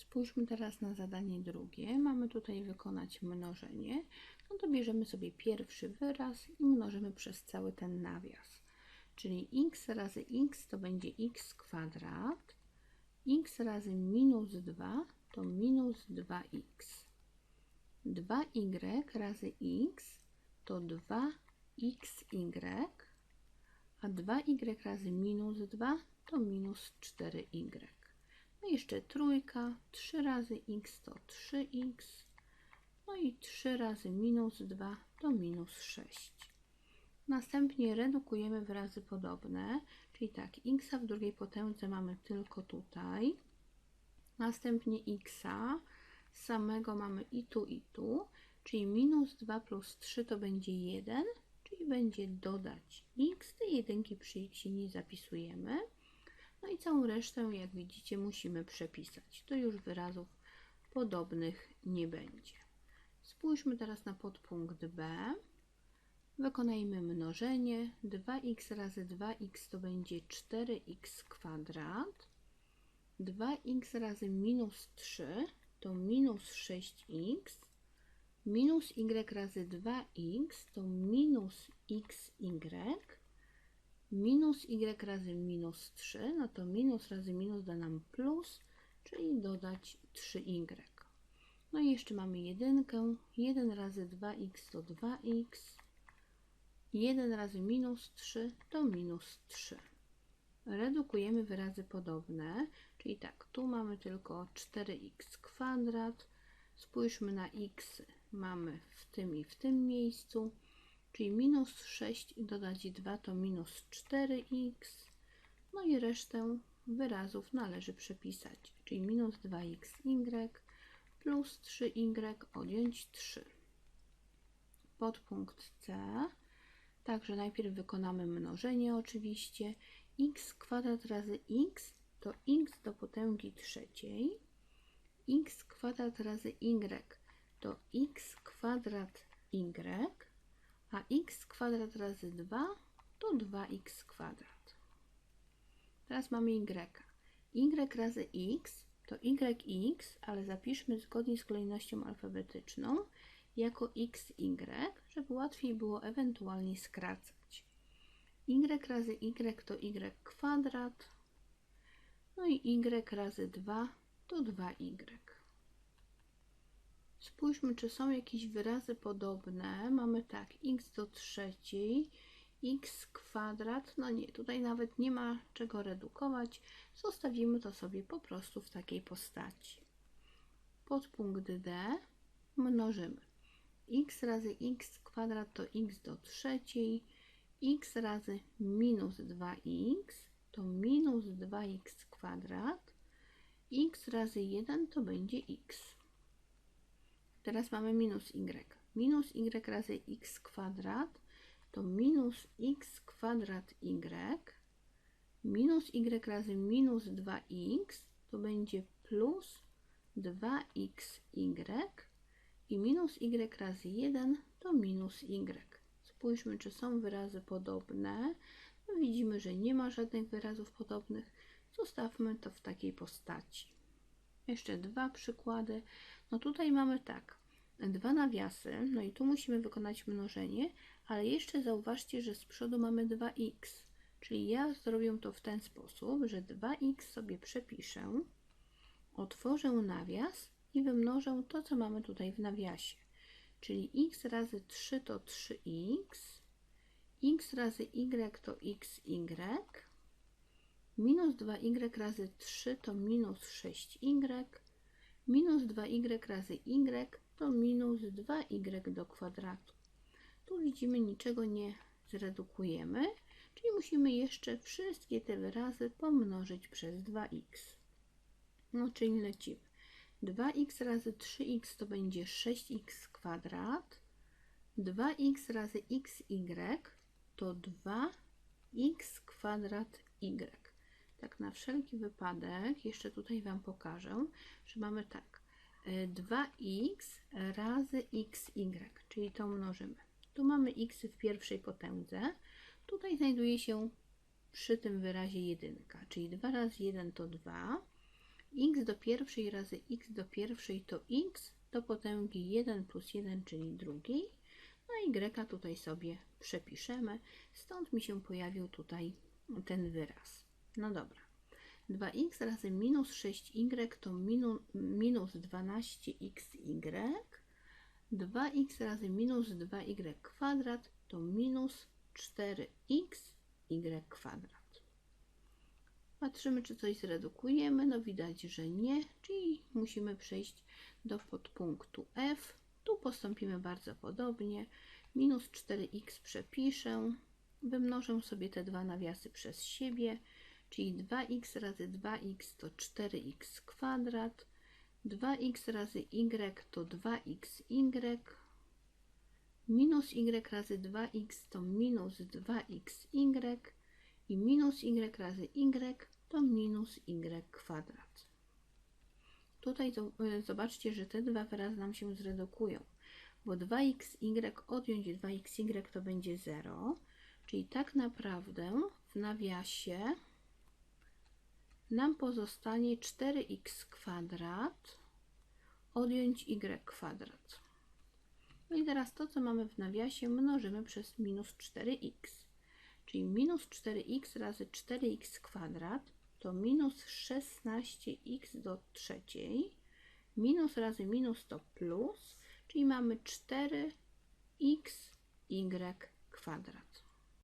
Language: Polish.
Spójrzmy teraz na zadanie drugie. Mamy tutaj wykonać mnożenie. No to bierzemy sobie pierwszy wyraz i mnożymy przez cały ten nawias. Czyli x razy x to będzie x kwadrat. x razy minus 2 to minus 2x. 2y razy x to 2xy, a 2y razy minus 2 to minus 4y. No i jeszcze trójka, 3 razy x to 3x, no i 3 razy minus 2 to minus 6. Następnie redukujemy wyrazy podobne, czyli tak, x w drugiej potędze mamy tylko tutaj, następnie x samego mamy i tu, i tu, czyli minus 2 plus 3 to będzie 1, czyli będzie dodać x, te jedynki przy x nie zapisujemy, no i całą resztę, jak widzicie, musimy przepisać. To już wyrazów podobnych nie będzie. Spójrzmy teraz na podpunkt B. Wykonajmy mnożenie. 2x razy 2x to będzie 4x kwadrat. 2x razy minus 3 to minus 6x. Minus y razy 2x to minus xy minus y razy minus 3, no to minus razy minus da nam plus, czyli dodać 3y. No i jeszcze mamy jedynkę, 1 razy 2x to 2x, 1 razy minus 3 to minus 3. Redukujemy wyrazy podobne, czyli tak, tu mamy tylko 4x kwadrat, spójrzmy na x, mamy w tym i w tym miejscu, czyli minus 6 i dodać 2 to minus 4x. No i resztę wyrazów należy przepisać, czyli minus 2xy plus 3y odjąć 3. Podpunkt C. Także najpierw wykonamy mnożenie oczywiście. x kwadrat razy x to x do potęgi trzeciej. x kwadrat razy y to x kwadrat y a x kwadrat razy 2 to 2x kwadrat. Teraz mamy y. y razy x to yx, ale zapiszmy zgodnie z kolejnością alfabetyczną jako xy, żeby łatwiej było ewentualnie skracać. y razy y to y kwadrat, no i y razy 2 to 2y. Spójrzmy, czy są jakieś wyrazy podobne. Mamy tak, x do trzeciej, x kwadrat. No nie, tutaj nawet nie ma czego redukować. Zostawimy to sobie po prostu w takiej postaci. Podpunkt D mnożymy. x razy x kwadrat to x do trzeciej, x razy minus 2x to minus 2x kwadrat, x razy 1 to będzie x. Teraz mamy minus y. Minus y razy x kwadrat to minus x kwadrat y. Minus y razy minus 2x to będzie plus 2xy i minus y razy 1 to minus y. Spójrzmy, czy są wyrazy podobne. No widzimy, że nie ma żadnych wyrazów podobnych. Zostawmy to w takiej postaci. Jeszcze dwa przykłady. No tutaj mamy tak, dwa nawiasy, no i tu musimy wykonać mnożenie, ale jeszcze zauważcie, że z przodu mamy 2x, czyli ja zrobię to w ten sposób, że 2x sobie przepiszę, otworzę nawias i wymnożę to, co mamy tutaj w nawiasie, czyli x razy 3 to 3x, x razy y to xy, minus 2y razy 3 to minus 6y, minus 2y razy y to minus 2y do kwadratu. Tu widzimy, niczego nie zredukujemy, czyli musimy jeszcze wszystkie te wyrazy pomnożyć przez 2x. No, czyli lecimy. 2x razy 3x to będzie 6x kwadrat. 2x razy xy to 2x kwadrat y. Tak na wszelki wypadek, jeszcze tutaj Wam pokażę, że mamy tak, 2x razy xy, czyli to mnożymy. Tu mamy x w pierwszej potędze, tutaj znajduje się przy tym wyrazie 1, czyli 2 razy 1 to 2, x do pierwszej razy x do pierwszej to x do potęgi 1 plus 1, czyli drugiej. No i y tutaj sobie przepiszemy, stąd mi się pojawił tutaj ten wyraz. No dobra. 2x razy minus 6y to minu, minus 12xy. 2x razy minus 2y kwadrat to minus 4xy kwadrat. Patrzymy, czy coś zredukujemy. No widać, że nie, czyli musimy przejść do podpunktu F. Tu postąpimy bardzo podobnie. Minus 4x przepiszę. Wymnożę sobie te dwa nawiasy przez siebie, czyli 2x razy 2x to 4x kwadrat. 2x razy y to 2xy. Minus y razy 2x to minus 2xy i minus y razy y to minus y kwadrat. Tutaj y, zobaczcie, że te dwa wyrazy nam się zredukują, bo 2xy odjąć 2xy to będzie 0, czyli tak naprawdę w nawiasie nam pozostanie 4x kwadrat odjąć y kwadrat. No i teraz to, co mamy w nawiasie, mnożymy przez minus 4x. Czyli minus 4x razy 4x kwadrat to minus 16x do trzeciej. Minus razy minus to plus, czyli mamy 4xy kwadrat.